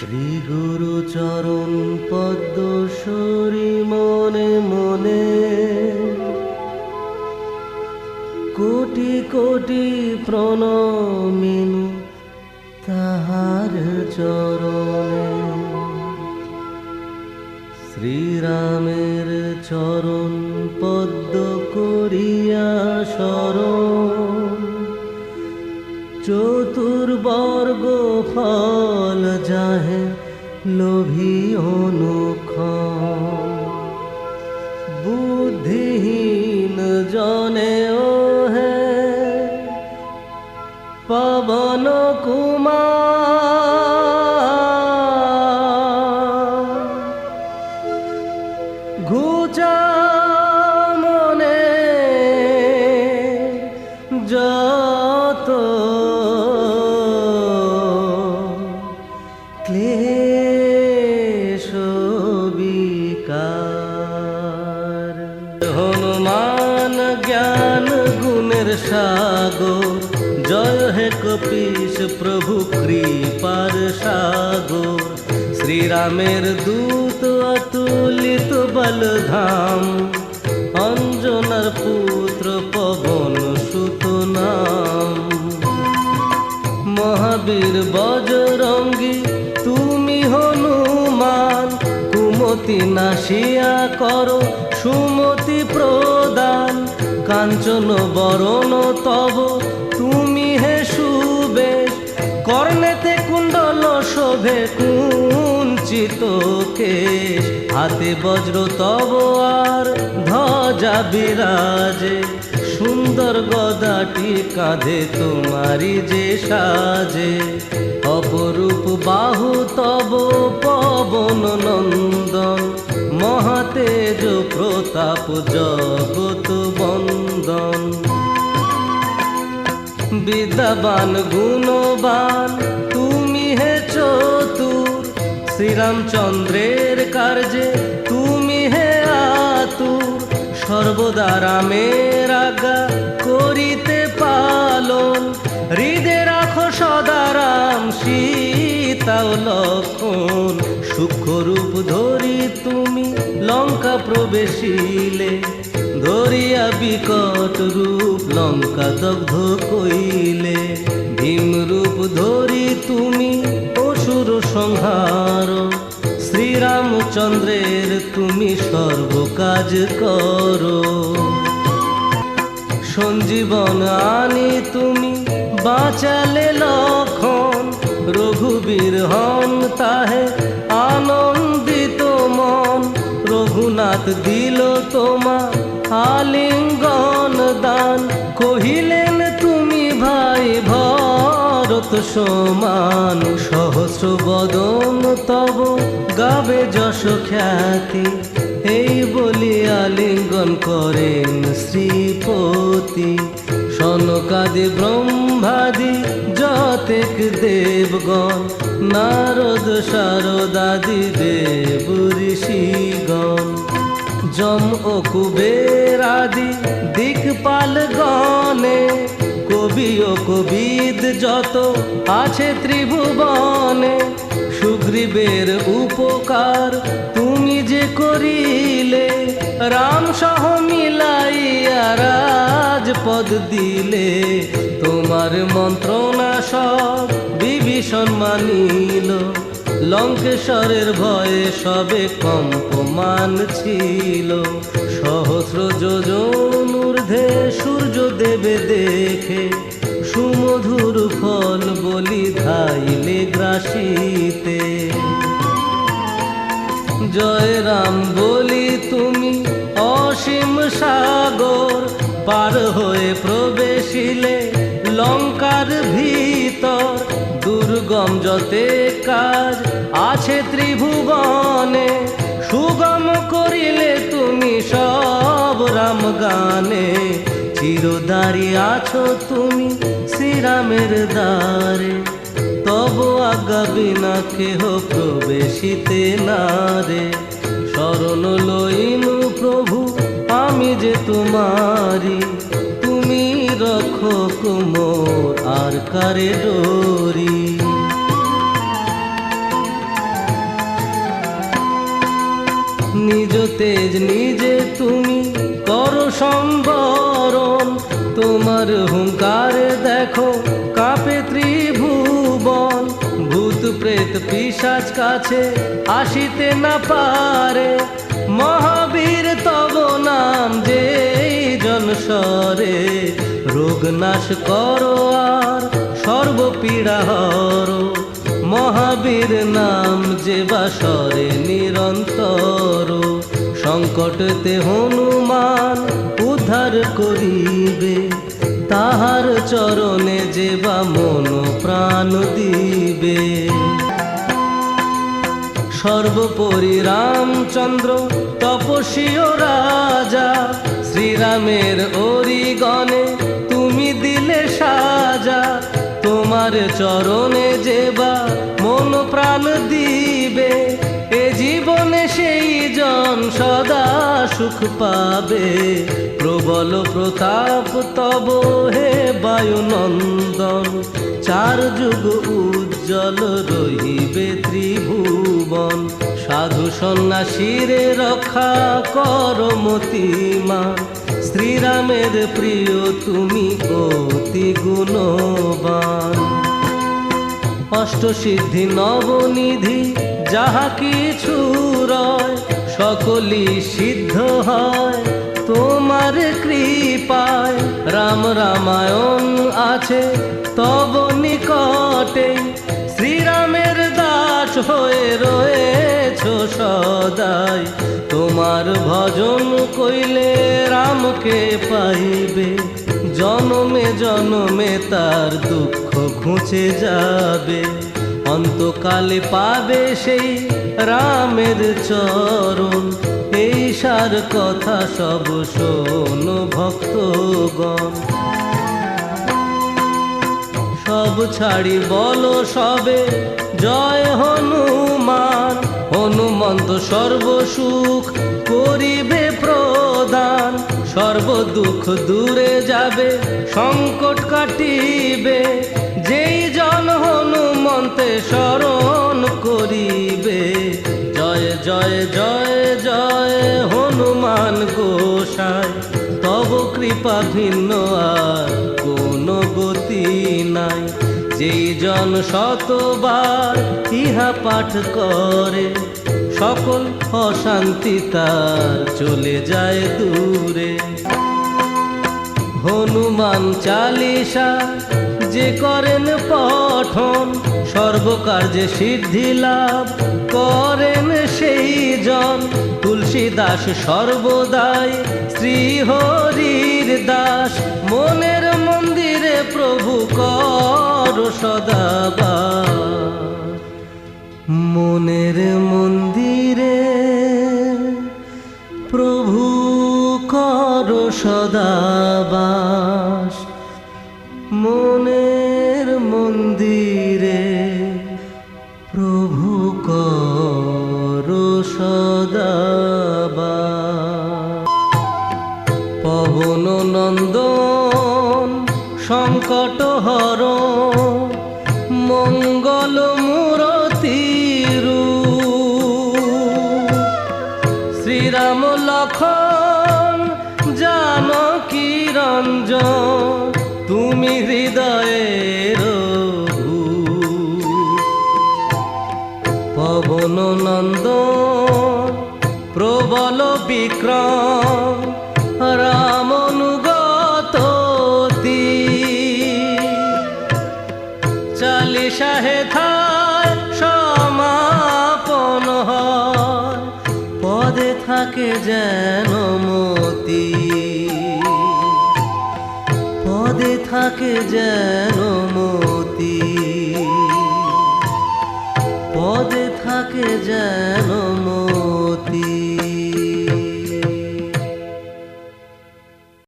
শ্রী গুরু চরণ পদ্ম মনে মনে কোটি কোটি প্রণমিনু তাহার চরণে। শ্রীরামের চরণ পদ্ম করিয়া শরণ, চতুর্বর্গ ফল যাহে লোভী অনুখ বুদ্ধিহীন কপিস প্রভু কৃপার সাগর। শ্রীরামের দূত অতুলিত বলধাম। অঞ্জনার পুত্র পবন সুত নাম। মহাবীর বজরঙ্গী, তুমি হনুমান, কুমতি নাশিয়া করো, সুমতি প্রদান। কাঞ্চন বরণ তব শোভে কুঞ্চিত হাতে বজ্র তব আর ধ্বজা বিরাজে। সুন্দর গদাটি কাঁধে তোমারি যে সাজে। অপরূপ বাহু তব পবন নন্দন। মহাতেজ প্রতাপ জগত বন্দন। বিদ্যাবান, গুণবান চতুর। শ্রীরামচন্দ্রের কার্যে তুমি হে আতুর। সর্বদা রামের আজ্ঞা করিতে পালন। হৃদে রাখো সদা রাম সীতা লক্ষণ। সূক্ষ্মরূপ ধরি তুমি লঙ্কা প্রবেশিলে। ধরিয়া বিকট রূপ লঙ্কা দগ্ধ কইলে। ভীম রূপ ধরি তুমি সংহার। শ্রীরামচন্দ্রের তুমি সর্ব কাজ করো। সঞ্জীবন আনি তুমি, বাঁচালে লক্ষণ। রঘুবীর হন তাহে আনন্দিত মন। রঘুনাথ দিল তোমা আলিঙ্গন দান ভাই ভরত সমান সহস্র বদন তব গাবে যশ খ্যাতি। এই বলি আলিঙ্গন করেন শ্রীপতি। সনকাদি ব্রহ্মাদি যতেক দেবগণ, নারদ শারদাদি দেব ঋষিগণ। যম ও কুবের আদি দিকপাল গণে কবি ও কবিদ যত আছে ত্রিভুবনে, সুগ্রীবের উপকার তুমি যে করিলে, রাম সহ মিলাইয়া রাজপদ দিলে, তোমার মন্ত্রণা সব বিভীষণ মানিল। লঙ্কেশ্বরের ভয়ে সবে কম্পমান ছিল। সহস্র যোজন ঊর্ধ্বে সূর্য দেবে দেখে, সুমধুর ফল বলি ধাইলে গ্রাসিতে। জয় রাম বলি তুমি অসীম সাগর, পার হয়ে প্রবেশিলে লঙ্কার ভিতর, দুর্গম যতে কাজ আছে ত্রিভুবনে, সুগম করিলে তুমি সব রাম গানে। চিরদারি আছো তুমি শ্রীরামের দ্বারে, তব আজ্ঞা বিনা কেহ প্রবেশিতে না রে। শরণ লইনু প্রভু, আমি যে তোমারি, তুমি রক্ষক মোর আর কারে ডোরি। তেজ নিজে তুমি করো সম্বরণ। তোমার হুঙ্কারে দেখো, কাপে ত্রিভুবন। ভূত প্রেত পিসাজ কাছে আসিতে না পারে। মহাবীর তব নাম যে জনসরে। রোগ নাশ করো আর সর্বপীড়া হরো মহাবীর নাম যে বাসরে নিরন্তর। সংকটতে হনুমান উদ্ধার করিবে। তাহার চরণে যে বা মন প্রাণ দিবে। সর্বোপরি রামচন্দ্র, তপস্বীয় রাজা, শ্রীরামের অরিগণে তুমি দিলে সাজা। তোমার চরণে যে বা মন প্রাণ দিবে। সুখ পাবে। প্রবল প্রতাপ তব হে বায়ুনন্দন। চার যুগ উজ্জ্বল রহিবে ত্রিভুবন। সাধু সন্ন্যাসীরে রক্ষা কর মতিমান শ্রীরামের প্রিয় তুমি অতি গুণবান। অষ্টসিদ্ধি নবনিধি যাহা কিছু রয় সকলই সিদ্ধ হয়। তোমার কৃপায় রাম রামায়ণ আছে। তব নিকটে শ্রীরামের দাস হয়ে রয়েছ সদাই। তোমার ভজন কইলে রামকে পাইবে। জনমে জনমে তার দুঃখ ঘুচে যাবে। অন্তকালে পাবে সেই রামের চরণ। এই সার কথা সব শোন ভক্তগণ। সব ছাড়ি বলো সবে, জয় হনুমান। হনুমন্ত সর্বসুখ করিবে প্রদান। সর্ব দুঃখ দূরে যাবে, সংকট কাটিবে। যেই জন হনুমন্তে স্মরণ করিবে। জয় জয় জয় জয় হনুমান গোসাই। তব কৃপা ভিন্ন আর কোনো গতি নাই। যেই জন শতবার ইহা পাঠ করে, সকল অশান্তি তার চলে যায় দূরে। হনুমান চালিসা, যে করেন পঠন, সর্বকার্যে সিদ্ধি লাভ করেন সেই জন। তুলসী দাস সর্বদাই শ্রী হরির দাস। মনের মন্দিরে প্রভু কর সদাবার মনের মন্দিরে প্রভু কর সদাবাস মনের মন্দিরে প্রভু কর সদাবাস পবন নন্দন, সংকট হর, মঙ্গল মূরতিরু শ্রীরাম লক্ষণ জানকী রঞ্জন, তুমি নন্দন প্রবল বিক্রম, রামনুগত চালিশা হেথায় সমাপন পদে থাকে যেন মতি। পদে থাকে যেন মতি। লাগে যেন মন